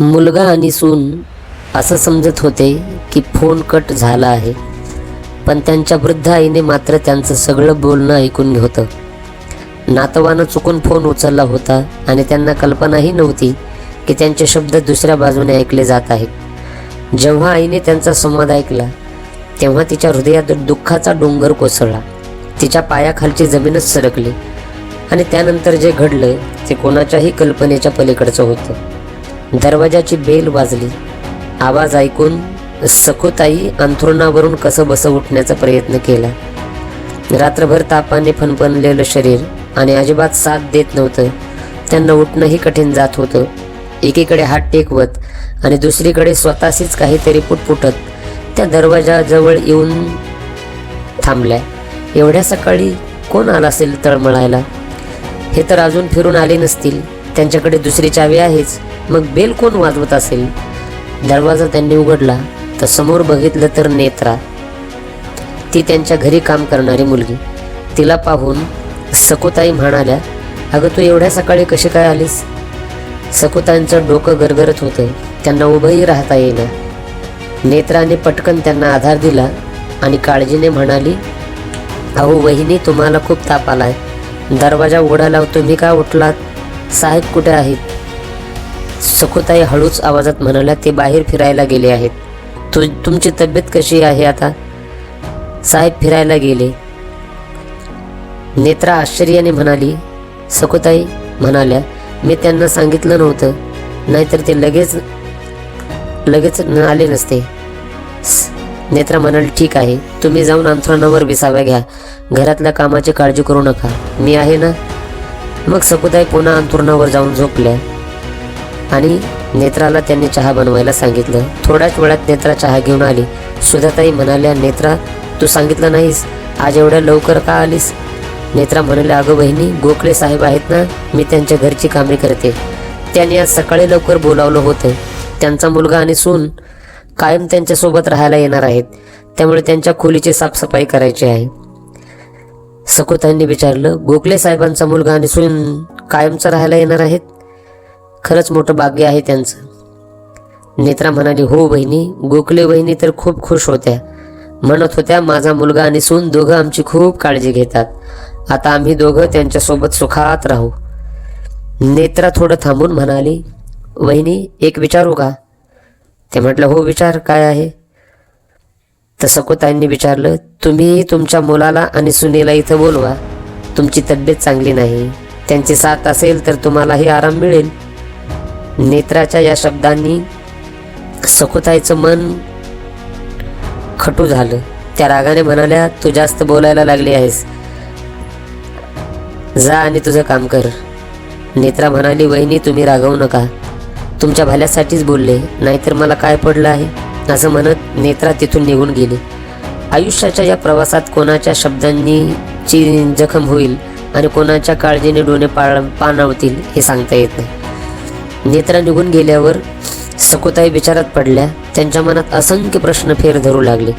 मुलगा आणि सून असं समजत होते की फोन कट झाला आहे. पण त्यांच्या वृद्ध आईने मात्र त्यांचं सगळं बोलणं ऐकून होतं नातवानं चुकून फोन उचलला होता आणि त्यांना कल्पनाही नव्हती की त्यांचे शब्द दुसऱ्या बाजूने ऐकले जात आहेत. जेव्हा आईने त्यांचा संवाद ऐकला तेव्हा तिच्या हृदयात दुःखाचा डोंगर कोसळला. तिच्या पायाखालची जमीनच सरकली आणि त्यानंतर जे घडलं ते कोणाच्याही कल्पनेच्या पलीकडचं होतं. दरवाजाची बेल वाजली. आवाज ऐकून सखोताई अंथरुणावरून कसं बसं उठण्याचा प्रयत्न केला. रात्रभर तापाने फणफणलेलं शरीर आणि अजिबात साथ देत नव्हतं. त्यांना उठणंही कठीण जात होतं. एकीकडे हात टेकवत आणि दुसरीकडे स्वतःशीच काहीतरी पुटपुटत त्या दरवाजाजवळ येऊन थांबल्या. एवढ्या सकाळी कोण आला असेल तळमळायला? हे तर अजून फिरून आले नसतील. त्यांच्याकडे दुसरी चावी आहेच. मग बेल कोण वाजवत असेल. दरवाजा त्यांनी उघडला तर समोर बघितलं तर नेत्रा. ती त्यांच्या घरी काम करणारी मुलगी. तिला पाहून सकुताई म्हणाल्या अगं तू एवढ्या सकाळी कशी काय आलीस? सकुताईंचं डोकं गरगरत होतं. त्यांना उभंही राहता येईना. नेत्राने पटकन त्यांना आधार दिला आणि काळजीने म्हणाली अहो वहिनी तुम्हाला खूप ताप आलाय. दरवाजा उघडा तुम्ही का उठलात? साहेब कुठे आहेत? सखुताई हळूच आवाजात म्हणाल्या ते बाहेर फिरायला गेले आहेत. तु तुमची तब्येत कशी आहे आता? साहेब फिरायला गेले. नेत्रा आश्चर्याने म्हणाली सखुताई म्हणाल्या मी त्यांना सांगितलं नव्हतं नाहीतर ते लगेच लगेच न आले नसते. स- नेत्रा म्हणाली ठीक आहे तुम्ही जाऊन अंथरुणावर विसाव्या घ्या. घरातल्या कामाची काळजी करू नका. मी आहे ना? मग सकुताई पुन्हा अंथरुणावर जाऊन झोपल्या. आणि नेत्राला त्यांनी चहा बनवायला सांगितलं. थोड्याच वेळात नेत्रा चहा घेऊन आली. सुधाताई म्हणाल्या नेत्रा तू सांगितलं नाहीस. आज एवढ्या लवकर का आलीस? नेत्रा म्हणाल्या अगं बहिणी गोखले साहेब आहेत ना मी त्यांच्या घरची कामे करते. त्यांनी आज सकाळी लवकर बोलावलं होतं. त्यांचा मुलगा आणि सून कायम त्यांच्यासोबत राहायला येणार आहेत. त्यामुळे त्यांच्या खोलीची साफसफाई करायची आहे. सकुतांनी विचारलं गोखले साहेबांचा मुलगा आणि सून कायमचं राहायला येणार आहेत? खरंच मोठं भाग्य आहे त्यांचं. नेत्रा म्हणाली हो बहिणी गोखले बहिणी तर खूप खुश होत्या. म्हणत होत्या माझा मुलगा आणि सून दोघं आमची खूप काळजी घेतात. आता आम्ही दोघं त्यांच्यासोबत सुखात राहू. नेत्रा थोडं थांबून म्हणाली वहिनी एक विचारू का? ते म्हटलं हो विचार काय आहे? तर सकोताईंनी विचारलं तुम्ही तुमच्या मुलाला आणि सुनेला इथं बोलवा. तुमची तब्येत चांगली नाही. त्यांची साथ असेल तर तुम्हालाही आराम मिळेल. नेत्राच्या या शब्दांनी सखुताईचं मन खटू झालं. त्या रागाने म्हणाल्या तू जास्त बोलायला लागली आहेस. जा आणि तुझं काम कर. नेत्रा म्हणाली वहिनी तुम्ही रागवू नका. तुमच्या भल्यासाठीच बोलले. नाहीतर मला काय पडलं आहे? असं म्हणत नेत्रा तिथून निघून गेली. आयुष्याच्या या प्रवासात कोणाच्या शब्दांनी ची जखम होईल आणि कोणाच्या काळजीने डोणे पाळ पाणावतील हे सांगता येत नाही. नेत्रा निघून गेल्यावर सकुताई विचारात पडल्या. त्यांच्या मनात असंख्य प्रश्न फेर धरू लागले.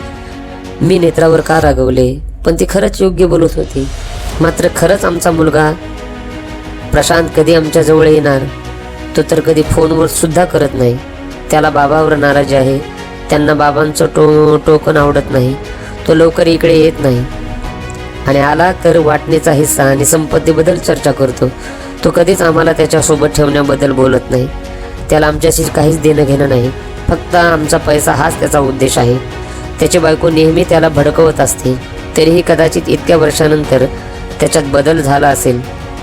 मी नेत्रावर का रागवले? पण ती खरंच योग्य बोलत होती. मात्र खरंच आमचा मुलगा प्रशांत कधी आमच्याजवळ येणार? तो तर कधी फोनवर सुद्धा करत नाही. त्याला बाबावर नाराजी आहे. त्यांना बाबांचं टो टोकन आवडत नाही. तो लवकर इकडे येत नाही. आणि आला तर वाटणीचा हिस्सा आणि संपत्तीबद्दल चर्चा करतो. तो कधीच आम्हाला त्याच्यासोबत ठेवण्याबद्दल बोलत नाही. त्याला आमच्याशी काहीच देणं घेणं नाही. फक्त आमचा पैसा हाच त्याचा उद्देश आहे. त्याची बायको नेहमी त्याला भडकवत असते. तरीही कदाचित इतक्या वर्षानंतर त्याच्यात बदल झाला असेल.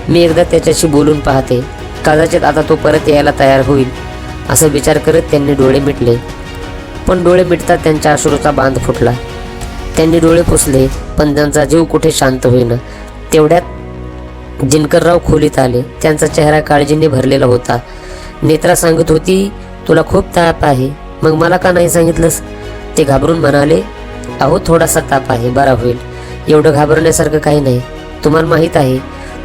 मी एकदा त्याच्याशी बोलून पाहते. कदाचित आता तो परत यायला तयार होईल असं विचार करत त्यांनी डोळे मिटले. पण डोळे मिटतात त्यांच्या अश्रूचा बांध फुटला. त्यांनी डोळे पुसले पण त्यांचा जीव कुठे शांत होईना. तेवढ्यात दिनकरराव खोलीत आले. त्यांचा चेहरा काळजीने भरलेला होता. नेत्रा सांगत होती तुला खूप ताप आहे. मग मला का नाही सांगितलंस? ते घाबरून म्हणाले अहो थोडासा ताप आहे. बरा होईल. एवढं घाबरण्यासारखं काही नाही. तुम्हाला माहीत आहे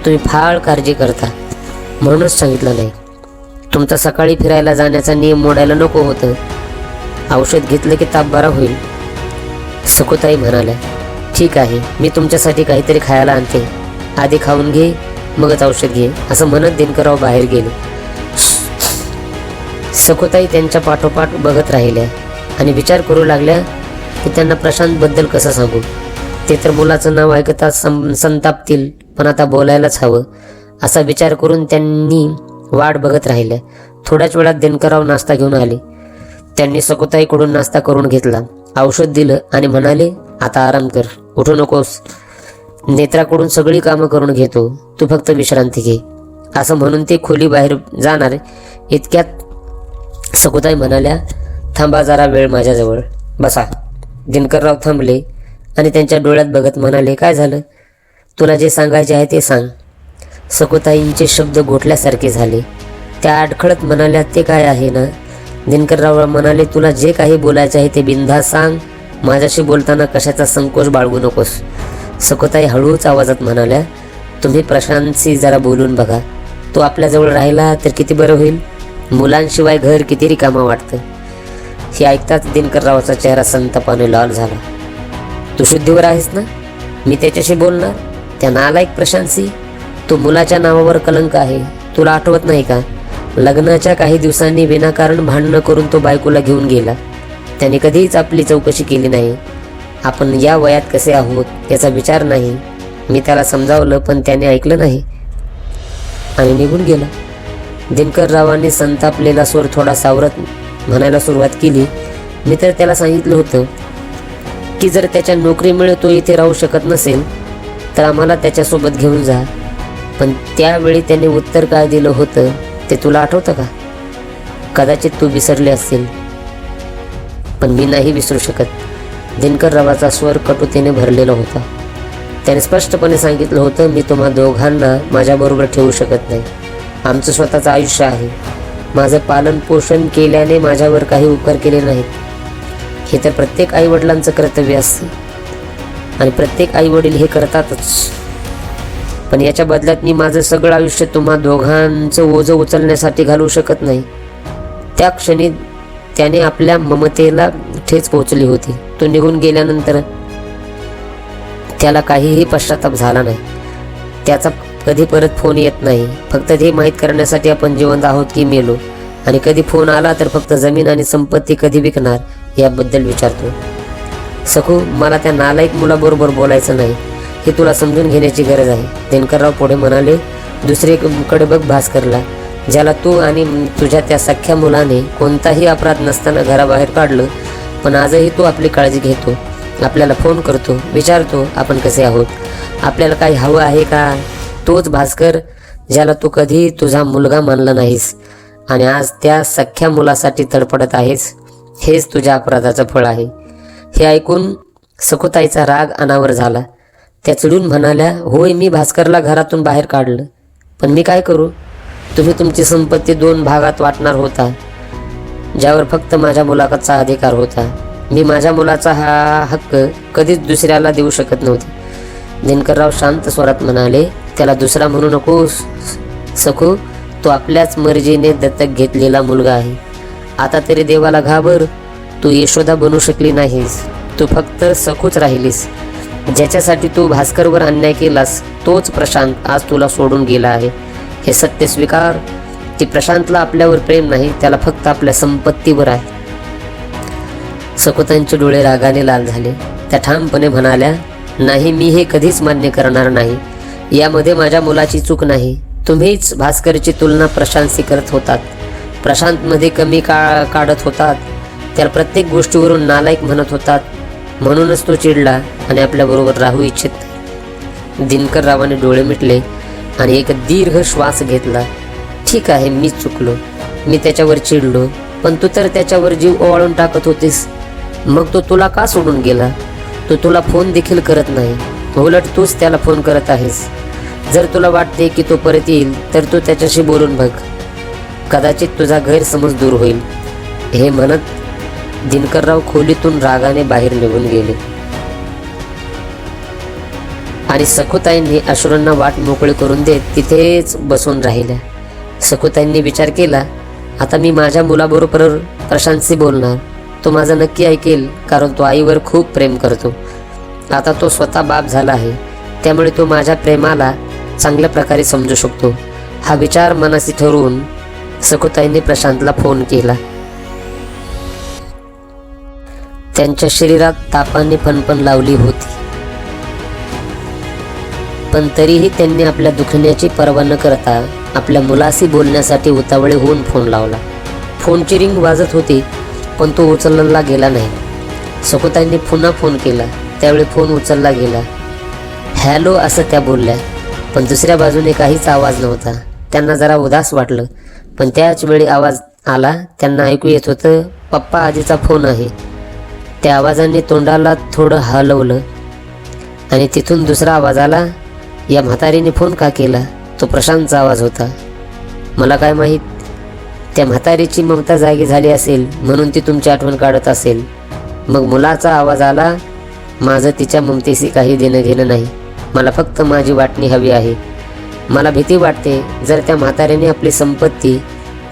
तुम्ही फार काळजी करता. म्हणूनच सांगितलं नाही. तुमचा सकाळी फिरायला जाण्याचा नियम मोडायला नको होतं. औषध घेतलं की ताप बरा होईल. सकुताई म्हणाल्या ठीक आहे. मी तुमच्यासाठी काहीतरी खायला आणते. आधी खाऊन घे मगच औषध घे असं म्हणत दिनकरराव बाहेर गेले. सखोताई त्यांच्या पाठोपाठ बघत राहिल्या आणि विचार करू लागल्या की त्यांना प्रशांतबद्दल कसं सांगू. ते तर मुलाचं नाव ऐकता सं संतापतील पण आता बोलायलाच हवं असा विचार करून त्यांनी वाट बघत राहिल्या. थोड्याच वेळात दिनकरराव नाश्ता घेऊन आले. त्यांनी सकुताईकडून नाश्ता करून घेतला. औषध दिलं आणि म्हणाले आता आराम कर. उठू नकोस. नेत्राकडून सगळी कामं करून घेतो. तू फक्त विश्रांती घे. असं म्हणून ते खोली बाहेर जाणार. इतक्यात सकुताई म्हणाल्या थांबा जरा वेळ माझ्याजवळ. बसा. दिनकरराव थांबले आणि त्यांच्या डोळ्यात बघत म्हणाले काय झालं? तुला जे सांगायचे आहे ते सांग. सकुताईंचे शब्द गोठल्यासारखे झाले. त्या अडखळत म्हणाल्या ते काय आहे ना? दिनकरराव म्हणाले तुला जे काही बोलायचे आहे ते बिंधा सांग. माझ्याशी बोलताना कशाचा संकोच बाळगू नकोस. सकुताई हळूच आवाजात म्हणाल्या तुम्ही प्रशांतशी जरा बोलून बघा. तो आपल्याजवळ राहिला तर किती बरं होईल? मुलांशिवाय घर किती रिकामा वाटतं? हे ऐकताच दिनकररावाचा चेहरा संतापाने लाल झाला. तू शुद्धीवर आहेस ना? मी त्याच्याशी बोलणार? त्या नालायक प्रशांतशी? तो मुलाच्या नावावर कलंक आहे. तुला आठवत नाही का? लग्नाच्या काही दिवसांनी विनाकारण भांडणं करून तो बायकोला घेऊन गेला. त्याने कधीच आपली चौकशी केली नाही. आपण या वयात कसे आहोत याचा विचार नाही. मी त्याला समजावलं पण त्याने ऐकलं नाही. आणि निघून गेला. दिनकररावांनी संतापलेला स्वर थोडा सावरत म्हणायला सुरुवात केली. मी तर त्याला सांगितलं होतं की जर त्याच्या नोकरीमुळे तो इथे राहू शकत नसेल तर आम्हाला त्याच्यासोबत घेऊन जा. पण त्यावेळी त्याने उत्तर काय दिलं होतं ते तुला आठवतं का? कदाचित तू विसरले असतील. पण मी नाही विसरू शकत. दिनकररावाचा स्वर कटुतेने भरलेला होता. त्याने स्पष्टपणे सांगितलं होतं मी तुम्हा दोघांना माझ्याबरोबर ठेवू शकत नाही. आमचं स्वतःचं आयुष्य आहे. माझं पालन पोषण केल्याने माझ्यावर काही उपकार केले नाहीत. हे तर प्रत्येक आईवडिलांचं कर्तव्य असतं. आणि प्रत्येक आईवडील हे करतातच. पण याच्या बदल्यात मी माझं सगळं आयुष्य तुम्हा दोघांचं ओझं उचलण्यासाठी घालवू शकत नाही. त्या क्षणी त्याने आपल्या ममतेला ठेच पोहोचली होती. तो निघून गेल्यानंतर त्याला काहीही पश्चाताप झाला नाही. त्याचा कधी परत फोन येत नाही. फक्त हे माहीत करण्यासाठी आपण जिवंत आहोत की मेलो. आणि कधी फोन आला तर फक्त जमीन आणि संपत्ती कधी विकणार याबद्दल विचारतो. सखू मला त्या नालायक मुलाबरोबर बोलायचं नाही. हे तुला समजून घेण्याची गरज आहे. दिनकरराव पुढे म्हणाले दुसरीकडे बघ भास्करला. ज्याला तू आणि तुझ्या त्या सख्ख्या मुलाने कोणताही अपराध नसताना घराबाहेर काढलं पण आजही तू आपली काळजी घेतो आपल्याला फोन करतो विचारतो आपण कसे आहोत. आपल्याला काही हवं आहे का? तोच भास्कर ज्याला तू कधी तुझा मुलगा मानला नाहीस आणि आज त्या सख्ख्या मुलासाठी तडपडत आहेस हेच तुझ्या अपराधाचं फळ आहे. हे ऐकून सकुताईचा राग अनावर झाला. त्या चिडून म्हणाल्या होय मी भास्करला घरातून बाहेर काढलं. पण मी काय करू? तुम्ही तुमची संपत्ती दोन भागात वाटणार होता ज्यावर फक्त माझ्या मुलाखतचा अधिकार होता. मी माझ्या मुलाचा हा हक्क कधीच दुसऱ्याला देऊ शकत नव्हते. दिनकरराव शांत स्वरात म्हणाले त्याला दुसरा म्हणू नको सखू. तो आपल्याच मर्जीने दत्तक घेतलेला मुलगा आहे. आता तरी देवाला घाबर. तू यशोदा बनू शकली नाहीस. तू फक्त सखूच राहिलीस. ज्याच्यासाठी तू भास्करवर अन्याय केलास तोच प्रशांत आज तुला सोडून गेला आहे. हे सत्य स्वीकार. की प्रशांतला आपल्यावर प्रेम नाही त्याला फक्त आपल्या संपत्तीवर आहे. सकुतांचे डोळे रागाने लाल झाले. त्या ठामपणे म्हणाल्या नाही मी हे कधीच मान्य करणार नाही. यामध्ये माझ्या मुलाची चूक नाही. तुम्हीच भास्करची तुलना प्रशांतशी करत होतात. प्रशांतमध्ये कमी का काढत होतात. त्याला प्रत्येक गोष्टीवरून नालायक म्हणत होतात. म्हणूनच तो चिडला आणि आपल्याबरोबर राहू इच्छित. दिनकर रावाने डोळे मिटले. आणि एक दीर्घ श्वास घेतला. ठीक आहे मी चुकलो. मी त्याच्यावर चिडलो. पण तू तर त्याच्यावर जीव ओवाळून टाकत होतीस. मग तो तुला का सोडून गेला? तो तुला फोन देखील करत नाही. उलट तूच त्याला फोन करत आहेस. जर तुला वाटते की तो परत येईल तर तू त्याच्याशी बोलून बघ. कदाचित तुझा गैरसमज दूर होईल. हे म्हणत दिनकरराव खोलीतून रागाने बाहेर निघून गेले. आणि सखुताईंनी अश्रूंना वाट मोकळी करून देत तिथेच बसून राहिल्या. सखुताईंनी विचार केला आता मी माझ्या मुलाबरोबर प्रशांतशी बोलणार. तो माझा नक्की ऐकेल कारण तो आईवर खूप प्रेम करतो. आता तो स्वतः बाप झाला आहे. त्यामुळे तो माझ्या प्रेमाला चांगल्या प्रकारे समजू शकतो. हा विचार मनाशी ठरवून सकुताईने प्रशांतला फोन केला. त्यांच्या शरीरात तापाने फणफण लावली होती. पण तरीही त्यांनी आपल्या दुखण्याची पर्वा न करता आपल्या मुलाशी बोलण्यासाठी उतावळे होऊन फोन लावला. फोनची रिंग वाजत होती पण तो उचलला गेला नाही. सकुताईंनी पुन्हा फोन केला. त्यावेळी फोन उचलला गेला. हॅलो असं त्या बोलल्या. पण दुसऱ्या बाजूने काहीच आवाज नव्हता. त्यांना जरा उदास वाटलं. पण त्याच वेळी आवाज आला. त्यांना ऐकू येत होतं पप्पा आजीचा फोन आहे. त्या आवाजाने तोंडाला थोडं हलवलं. आणि तिथून दुसरा आवाज आला या म्हातारीने फोन का केला? तो प्रशांतचा आवाज होता. मला काय माहीत? त्या म्हातारीची ममता जागी झाली असेल म्हणून ती तुमची आठवण काढत असेल. मग मुलाचा आवाज आला माझं तिच्या ममतेशी काही देणं घेणं नाही. मला फक्त माझी वाटणी हवी आहे. मला भीती वाटते जर त्या म्हातारीने आपली संपत्ती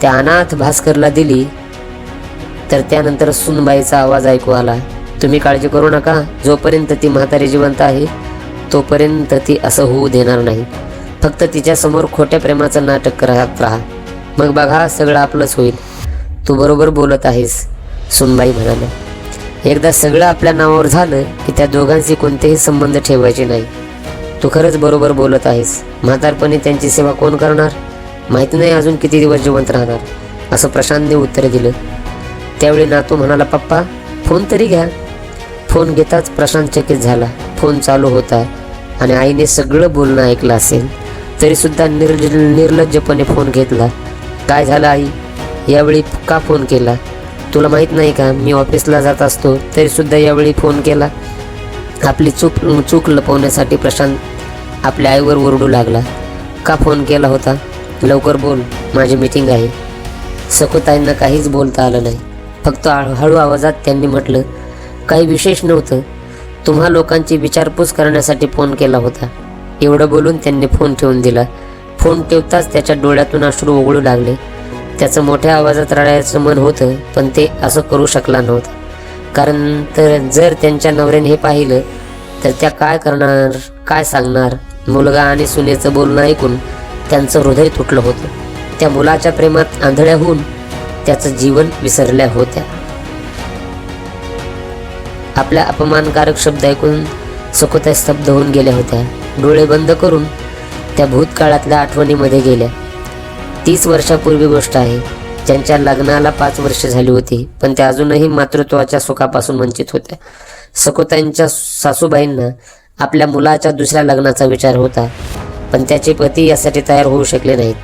त्या अनाथ भास्करला दिली तर त्यानंतर सुनबाईचा आवाज ऐकू आला तुम्ही काळजी करू नका. जोपर्यंत ती म्हातारी जिवंत आहे तोपर्यंत ती असं होऊ देणार नाही. फक्त तिच्या समोर खोट्या प्रेमाचं नाटक करत राहा. मग बघा सगळं आपलंच होईल. तू बरोबर बोलत आहेस सुनबाई म्हणाल्या. एकदा सगळं आपल्या नावावर झालं की त्या दोघांशी कोणतेही संबंध ठेवायचे नाही. तू खरंच बरोबर बोलत आहेस. म्हातारपणी त्यांची सेवा कोण करणार? माहीत नाही अजून किती दिवस जिवंत राहणार असं प्रशांतने उत्तर दिलं. त्यावेळी नातू म्हणाला पप्पा फोन तरी घ्या. फोन घेताच प्रशांत चकित झाला. फोन चालू होता. आणि आईने सगळं बोलणं ऐकलं असेल तरीसुद्धा निर्ज निर्लज्जपणे फोन घेतला. काय झालं आई? यावेळी का फोन केला? तुला माहीत नाही का मी ऑफिसला जात असतो तरीसुद्धा यावेळी फोन केला. आपली चूक चूक लपवण्यासाठी प्रशांत आपल्या आईवर ओरडू लागला. का फोन केला होता? लवकर बोल माझी मीटिंग आहे. सकुताईंना काहीच बोलता आलं नाही. फक्त हळू हळू आवाजात त्यांनी म्हटलं काही विशेष नव्हतं. तुम्हा लोकांची विचारपूस करण्यासाठी फोन केला होता. एवढं बोलून त्यांनी फोन ठेवून दिला. फोन ठेवताच त्याच्या डोळ्यातून अश्रू ओघळू लागले. त्याचं मोठ्या आवाजात रडायचं मन होतं पण ते असं करू शकला नव्हता. कारण तर जर त्यांच्या नवऱ्याने हे पाहिलं तर त्या काय करणार काय सांगणार? मुलगा आणि सुनेचं बोलणं ऐकून त्यांचं हृदय तुटलं होतं. त्या मुलाच्या प्रेमात आंधळ्या होऊन त्याचं जीवन विसरल्या होत्या. आपल्या अपमानकारक शब्द ऐकून सकोत्या स्तब्ध होऊन गेल्या होत्या. डोळे बंद करून त्या भूतकाळातल्या आठवणीमध्ये गेल्या. तीस वर्षापूर्वी गोष्ट आहे. ज्यांच्या लग्नाला पाच वर्ष झाली होती पण त्या अजूनही मातृत्वाच्या सुखापासून वंचित होत्या. सकोतांच्या सासूबाईंना आपल्या मुलाच्या दुसऱ्या लग्नाचा विचार होता पण त्याचे पती यासाठी तयार होऊ शकले नाहीत.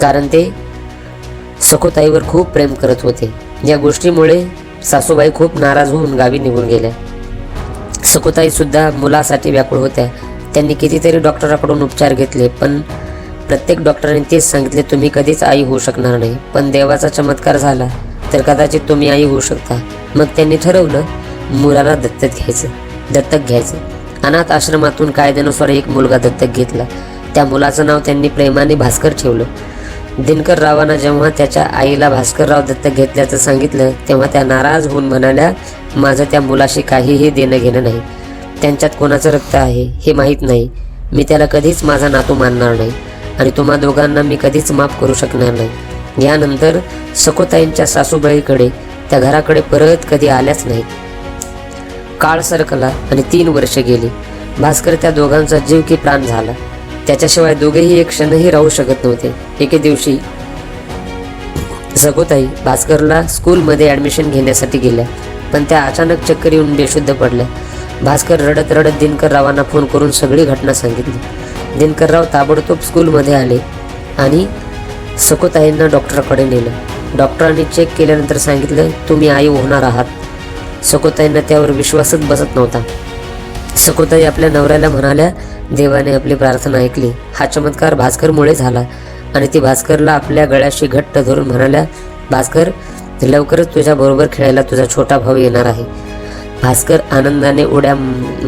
कारण ते सखोताईवर खूप प्रेम करत होते. या गोष्टीमुळे सासूबाई खूप नाराज होऊन गावी निघून गेल्या. सकुताई सुद्धा मुलासाठी व्याकुळ होत्या. त्यांनी कितीतरी डॉक्टराकडून उपचार घेतले पण प्रत्येक डॉक्टरांनी तेच सांगितले तुम्ही कधीच आई होऊ शकणार नाही. पण देवाचा चमत्कार झाला तर कदाचित तुम्ही आई होऊ शकता. मग त्यांनी ठरवलं मुलाला दत्तक घ्यायचं दत्तक घ्यायचं. अनाथ आश्रमातून कायद्यानुसार एक मुलगा दत्तक घेतला. त्या मुलाचं नाव त्यांनी प्रेमाने भास्कर ठेवलं. दिनकर रावानं जेव्हा त्याच्या आईला भास्करराव दत्तक घेतल्याचं सांगितलं तेव्हा त्या नाराज होऊन म्हणाल्या माझं त्या मुलाशी काहीही देणं घेणं नाही. त्यांच्यात कोणाचं रक्त आहे हे माहीत नाही. मी त्याला कधीच माझा नातू मानणार नाही आणि तुम्हा दोघांना मी कधीच माफ करू शकणार नाही. यानंतर सकोताईंच्या सासूबाईकडे त्या घराकडे परत कधी आल्याच नाहीत काळ सरकला आणि तीन वर्ष गेली. भास्कर त्या दोघांचा जीव की प्राण झाला. त्याच्याशिवाय दोघेही एक क्षणही राहू शकत नव्हते. एके दिवशी सगोताई भास्करला स्कूलमध्ये ॲडमिशन घेण्यासाठी गेल्या. पण त्या अचानक चक्कर येऊन बेशुद्ध पडल्या. भास्कर रडत रडत दिनकररावांना फोन करून सगळी घटना सांगितली. दिनकरराव ताबडतोब स्कूलमध्ये आले आणि सकोताईंना डॉक्टरकडे नेलं. डॉक्टरांनी चेक केल्यानंतर सांगितलं तुम्ही आई होणार आहात. सकोताईंना त्यावर विश्वासच बसत नव्हता. सकोताई आपल्या नवऱ्याला म्हणाल्या देवाने आपली प्रार्थना ऐकली. हा चमत्कार भास्करमुळे झाला. आणि ती भास्करला आपल्या गळ्याशी घट्ट धरून म्हणाल्या भास्कर लवकरच तुझ्या बरोबर खेळायला तुझा छोटा भाऊ येणार आहे. भास्कर आनंदाने उड्या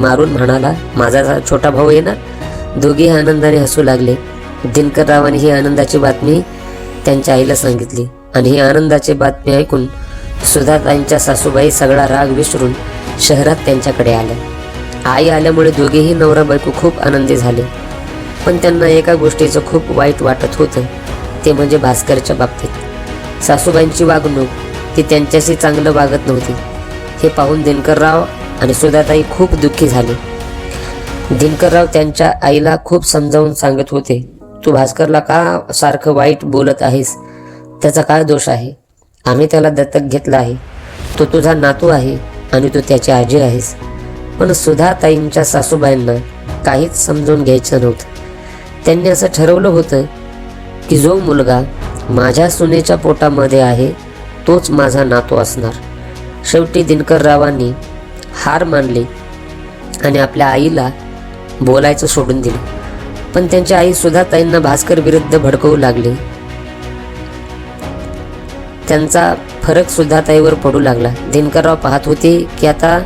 मारून म्हणाला माझा छोटा भाऊ येणार? दोघेही आनंदाने हसू लागले. दिनकररावाने ही आनंदाची बातमी त्यांच्या आईला सांगितली. आणि ही आनंदाची बातमी ऐकून सुधाताईंच्या सासूबाई सगळा राग विसरून शहरात त्यांच्याकडे आल्या. आई आल्यामुळे दोघेही नवरा बायको खूप आनंदी झाले. पण त्यांना एका गोष्टीचं खूप वाईट वाटत होतं. ते म्हणजे भास्करच्या बाबतीत. सासूबाईंची वागणूक ती त्यांच्याशी चांगलं वागत नव्हती. हे पाहून दिनकरराव आणि सुधाताई खूप दुःखी झाले. दिनकरराव त्यांच्या आईला खूप समजावून सांगत होते तू भास्करला का सारखं वाईट बोलत आहेस? त्याचा काय दोष आहे? आम्ही त्याला दत्तक घेतला आहे. तो तुझा नातू आहे आणि तू त्याची आजी आहेस. पण सुधाताईंच्या सासूबाईंना काहीच समजून घ्यायचं नव्हतं. त्यांनी असं ठरवलं होतं की जो मुलगा माझ्या सुनेच्या पोटामध्ये आहे तोच माझा नातू असणार. शेवटी दिनकररावांनी हार मानली आणि आपल्या आईला बोलायचं सोडून दिलं. पण त्यांची आई सुधाताईंना भास्कर विरुद्ध भडकवू लागली. त्यांचा फरक सुद्धा ताईवर पडू लागला. दिनकरराव पाहत होते की आता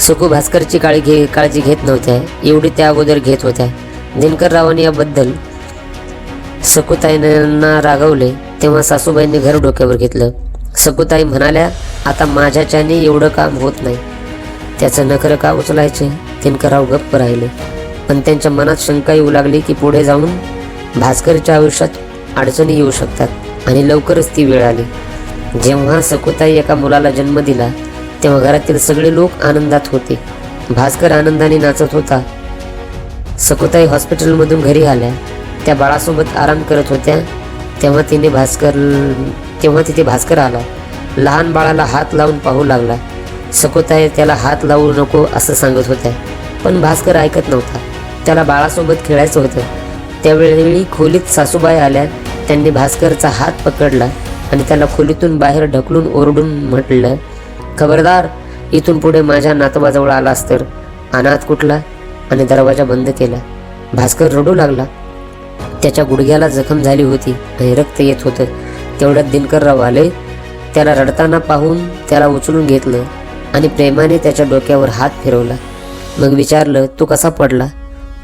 सुकू भास्करची काळजी घे काळजी घेत नव्हत्या. एवढी त्या अगोदर घेत होत्या. दिनकररावांनी याबद्दल सकुताईंना रागवले तेव्हा सासूबाईंनी घर डोक्यावर घेतलं. सकुताई म्हणाल्या आता माझ्याच्याने एवढं काम होत नाही. त्याचं नखरं का उचलायचे? दिनकरराव गप्प राहिले. पण त्यांच्या मनात शंका येऊ लागली की पुढे जाऊन भास्करच्या आयुष्यात अडचणी येऊ शकतात आणि लवकरच ती वेळ आली. जेव्हा सकुताई एका मुलाला जन्म दिला तेव्हा घरातील सगळे लोक आनंदात होते. भास्कर आनंदाने नाचत होता. सकुताई हॉस्पिटलमधून घरी आल्या. त्या बाळासोबत आराम करत होत्या. तेव्हा तिने भास्कर तेव्हा तिथे भास्कर आला. लहान बाळाला हात लावून पाहू लागला. सकुताई त्याला हात लावू नको असं सांगत होत्या. पण भास्कर ऐकत नव्हता. त्याला बाळासोबत खेळायचं होतं. त्यावेळी खोलीत सासूबाई आल्या. त्यांनी भास्करचा हात पकडला आणि त्याला खोलीतून बाहेर ढकलून ओरडून म्हटलं खबरदार इथून पुढे माझ्या नातवाजवळ आलास तर अनाथ कुठला आणि दरवाजा बंद केला. भास्कर रडू लागला. त्याच्या गुडघ्याला जखम झाली होती. आणि रक्त येत होतं. तेवढ्यात दिनकरराव आले. त्याला रडताना पाहून त्याला उचलून घेतलं आणि प्रेमाने त्याच्या डोक्यावर हात फिरवला. मग विचारलं तू कसा पडला?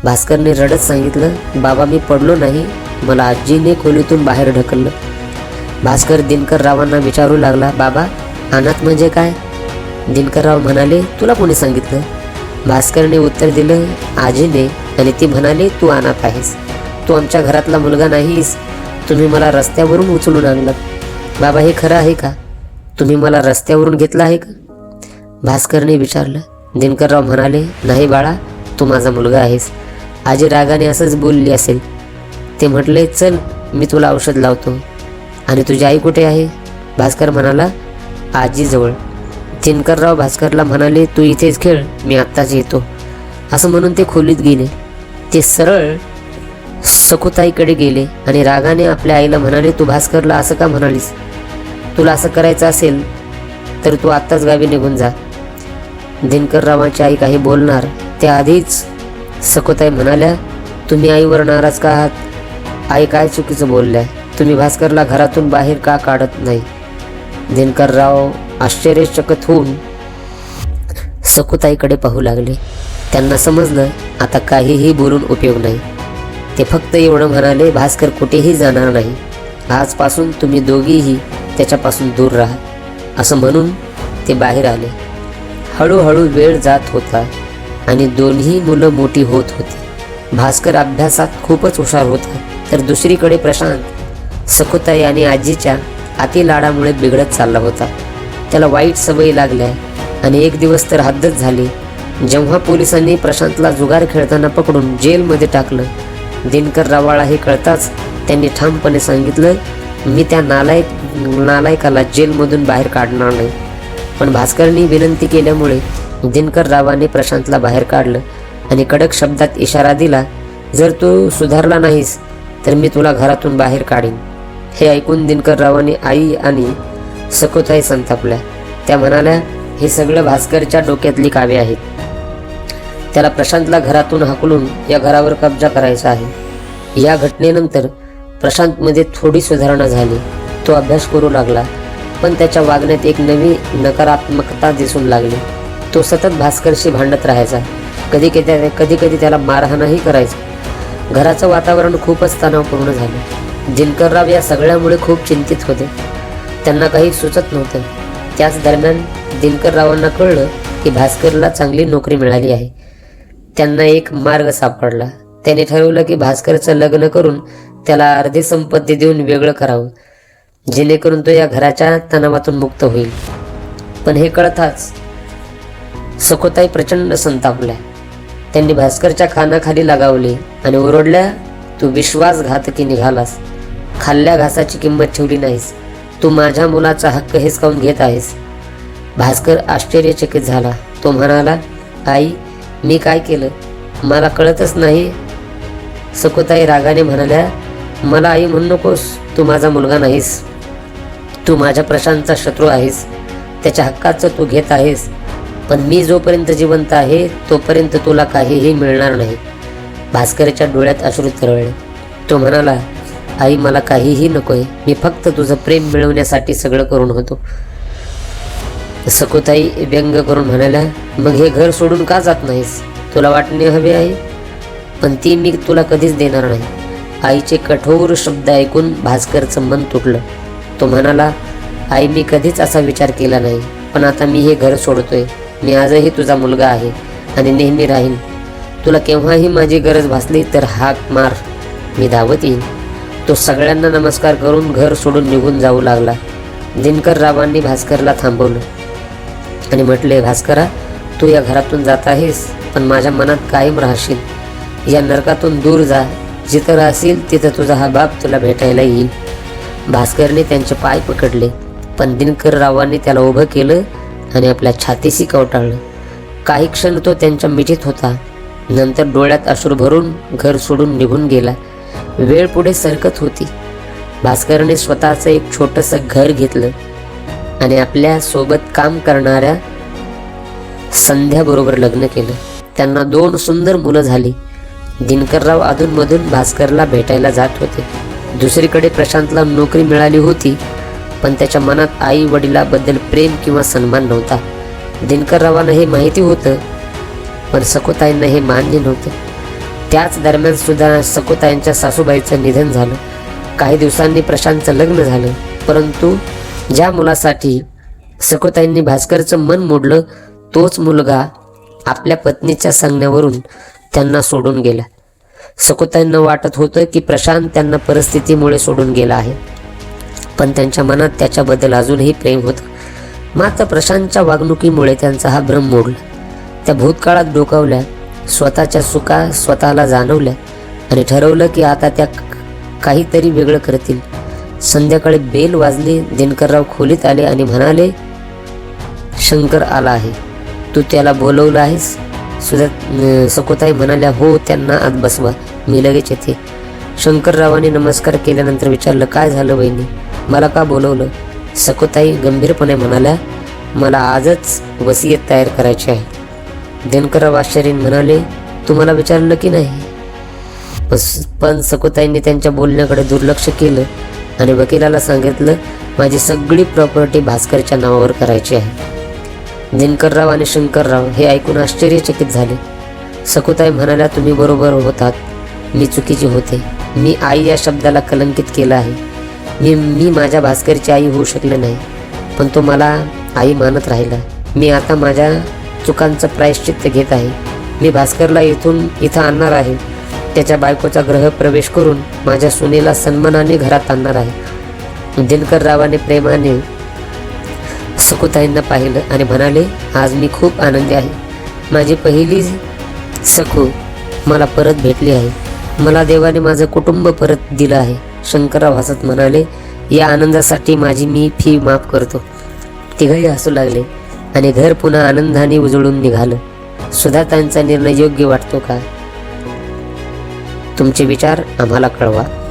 भास्करने रडत सांगितलं बाबा मी पडलो नाही. मला आजीने खोलीतून बाहेर ढकललं. भास्कर दिनकररावांना विचारू लागला बाबा अनाथ म्हणजे काय? दिनकरराव म्हणाले तुला कोणी सांगितलं? भास्करने उत्तर दिलं आजीने. आणि ती म्हणाले तू अनाथ आहेस. तू आमच्या घरातला मुलगा नाहीस. तुम्ही मला रस्त्यावरून उचलून आणलं. बाबा हे खरं आहे का? तुम्ही मला रस्त्यावरून घेतलं आहे का? भास्करने विचारलं. दिनकरराव म्हणाले नाही बाळा तू माझा मुलगा आहेस. आजी रागाने असंच बोलली असेल. ते म्हटले चल मी तुला औषध लावतो. आणि तुझी आई कुठे आहे? भास्कर म्हणाला आजीजवळ. दिनकरराव भास्करला म्हणाले तू इथेच खेळ मी आत्ताच येतो. असं म्हणून ते खोलीत गेले. ते सरळ सखुताईकडे गेले आणि रागाने आपल्या आईला म्हणाले तू भास्करला असं का म्हणालीस? तुला असं करायचं असेल तर तू आत्ताच गावी निघून जा. दिनकररावांची आई काही बोलणार त्याआधीच सकुताई म्हणाल्या तुम्ही आईवर नाराज का आहात? आई काय चुकीचं बोलल्या? तुम्ही भास्करला घरातून बाहेर का काढत नाही? दिनकरराव आश्चर्यचकित होऊन सकुताईकडे पाहू लागले. त्यांना समजलं आता काहीही बोलून उपयोग नाही. ते फक्त एवढं म्हणाले भास्कर कुठेही जाणार नाही. आजपासून तुम्ही दोघीही त्याच्यापासून दूर राहा. असं म्हणून ते बाहेर आले. हळूहळू वेळ जात होता आणि दोन्ही मुलं मोठी होत होती. भास्कर अभ्यासात खूपच हुशार होता. तर दुसरीकडे प्रशांत सखुताई आणि आजीच्या अति लाडामुळे बिघडत चालला होता. त्याला वाईट सवयी लागल्या आणि एक दिवस तर हद्दच झाली. जेव्हा पोलिसांनी प्रशांतला जुगार खेळताना पकडून जेलमध्ये टाकलं दिनकर रावाळा हे कळताच त्यांनी ठामपणे सांगितलं मी त्या नालायक नालायकाला जेलमधून बाहेर काढणार नाही. पण भास्करनी विनंती केल्यामुळे दिनकर रावाने प्रशांतला बाहेर काढलं आणि कडक शब्दात इशारा दिला जर तू सुधारला नाहीस तर मी तुला घरातून बाहेर काढीन. हे ऐकून दिनकर रावाने आई आणि सकोताई संतापल्या त्या म्हणाल्या हे सगळं भास्करच्या डोक्यातली कावे आहेत. त्याला प्रशांतला घरातून हाकलून या घरावर कब्जा करायचा आहे. या घटनेनंतर प्रशांतमध्ये थोडी सुधारणा झाली. तो अभ्यास करू लागला. पण त्याच्या वागण्यात एक नवी नकारात्मकता दिसून लागली. तो सतत भास्करशी भांडत राहायचा. कधी कधी कधी कधी त्याला मारहाणही करायचा. घराचं वातावरण खूपच तणावपूर्ण झालं. दिनकरराव या सगळ्यामुळे खूप चिंतित होते. त्यांना काही सुचत नव्हतं. त्याच दरम्यान दिनकररावांना कळलं की भास्करला चांगली नोकरी मिळाली आहे. त्यांना एक मार्ग सापडला. त्याने ठरवलं की भास्करचं लग्न करून त्याला अर्धी संपत्ती देऊन वेगळं करावं जेणेकरून तो या घराच्या तणावातून मुक्त होईल. पण हे कळताच सखोताई प्रचंड संतापल्या. त्यांनी भास्करच्या खानाखाली लगावली आणि ओरडल्या तू विश्वासघातकी निघालास. खाल्ल्या घासाची किंमत ठेवली नाहीस. तू माझ्या मुलाचा हक्क हिसकावून घेत आहेस. भास्कर आश्चर्यचकित झाला. तो म्हणाला आई मी काय केलं? मला कळतच नाही. सकुताई रागाने म्हणाल्या मला आई म्हणू नकोस. तू माझा मुलगा नाहीस. तू माझ्या प्रशांतचा शत्रू आहेस. त्याच्या हक्काचं तू घेत आहेस. पण मी जोपर्यंत जिवंत आहे तोपर्यंत तुला काहीही मिळणार नाही. भास्करच्या डोळ्यात अश्रू तरळले. तो म्हणाला आई मला काहीही नकोय. मी फक्त तुझं प्रेम मिळवण्यासाठी सगळं करून होतो. सकुताई व्यंग करून म्हणाल्या मग हे घर सोडून का जात नाहीस? तुला वाटणे हवे आहे? पण ती मी तुला कधीच देणार नाही. आईचे कठोर शब्द ऐकून भास्करचं मन तुटलं. तो म्हणाला आई मी कधीच असा विचार केला नाही पण आता मी हे घर सोडतोय. मी आजही तुझा मुलगा आहे आणि नेहमी राहीन. तुला केव्हाही माझी गरज भासली तर हाक मार. मी धावत येईन. तो सगळ्यांना नमस्कार करून घर सोडून निघून जाऊ लागला. दिनकर रावांनी भास्करला थांबवलं. आणि म्हटले भास्करा तू या घरातून जात आहेस पण माझ्या मनात कायम राहशील. या नरकातून दूर जा. जिथं राहशील तिथं तुझा हा बाप तुला भेटायला येईल. भास्करने त्यांचे पाय पकडले पण दिनकर रावांनी त्याला उभं केलं आणि आपल्या छातीशी कवटाळलं. काही क्षण तो त्यांच्या मिठीत होता. नंतर डोळ्यात अश्रू भरून घर सोडून निघून गेला. वेळ पुढे सरकत होती. भास्करने स्वतःचं एक छोटंसं घर घेतलं आणि आपल्यासोबत काम करणाऱ्या संध्याबरोबर लग्न केलं. त्यांना दोन सुंदर मुलं झाली. दिनकरराव अधूनमधून भास्करला भेटायला जात होते. दुसरीकडे प्रशांतला नोकरी मिळाली होती पण त्याच्या मनात आई वडिलाबद्दल प्रेम किंवा सन्मान नव्हता. दिनकररावांना हे माहिती होतं पण सकोताईंना हे मान्य नव्हतं. त्याच दरम्यान सुद्धा सकोताईंच्या सासूबाईचं निधन झालं. काही दिवसांनी प्रशांतचं लग्न झालं. परंतु ज्या मुलासाठी सकोताईंनी भास्करचं मन मोडलं तोच मुलगा आपल्या पत्नीच्या सांगण्यावरून त्यांना सोडून गेला. सकोताईंना वाटत होतं की प्रशांत त्यांना परिस्थितीमुळे सोडून गेला आहे. पण त्यांच्या मनात त्याच्याबद्दल अजूनही प्रेम होतं. मात्र प्रशांतच्या वागणुकीमुळे त्यांचा हा भ्रम मोडला. त्या भूतकाळात डोकावल्या. स्वतःच्या सुखा स्वतःला जाणवल्या आणि ठरवलं की आता त्या काहीतरी वेगळं करतील. संध्याकाळी बेल वाजली दिनकरराव खोलीत आले आणि म्हणाले शंकर आला आहे. तू त्याला बोलवलं आहेस? सुद्धा सकोताई म्हणाल्या हो त्यांना आत बसवा. मी लगेच येते. शंकररावाने नमस्कार केल्यानंतर विचारलं काय झालं बहिणी? मला का बोलवलं? सकोताई गंभीरपणे म्हणाल्या मला आजच वसियत तयार करायची आहे. दिनकरराव आश्चर्य म्हणाले तुम्हाला विचारलं की नाही? पण सकोताईंनी त्यांच्या बोलण्याकडे दुर्लक्ष केलं आणि वकिलाला सांगितलं माझी सगळी प्रॉपर्टी भास्करच्या नावावर करायची आहे. दिनकरराव आणि शंकरराव हे ऐकून आश्चर्यचकित झाले. सकुताई म्हणाल्या तुम्ही बरोबर होतात. मी चुकीची होते. मी आई या शब्दाला कलंकित केलं आहे. मी मी माझ्या भास्करची आई होऊ शकले नाही. पण तो मला आई मानत राहिला. मी आता माझ्या चुकांचं प्रायश्चित्त घेत आहे. मी भास्करला इथून इथं आणणार आहे. त्याच्या बायकोचा ग्रह प्रवेश करून माझ्या सुनेला सन्मानाने घरात आणणार आहे. दिनकर रावाने प्रेमाने सकुताईंना पाहिलं आणि म्हणाले आज मी खूप आनंदी आहे. माझी पहिली सखू मला परत भेटली आहे. मला देवाने माझं कुटुंब परत दिलं आहे. शंकरराव हसत म्हणाले या आनंदासाठी माझी मी फी माफ करतो. तिघही हसू लागले. आणि घर पुन्हा आनंदाने उजळून निघालं. सुधातांचा निर्णय योग्य वाटतो का? तुमचे विचार आम्हाला कळवा.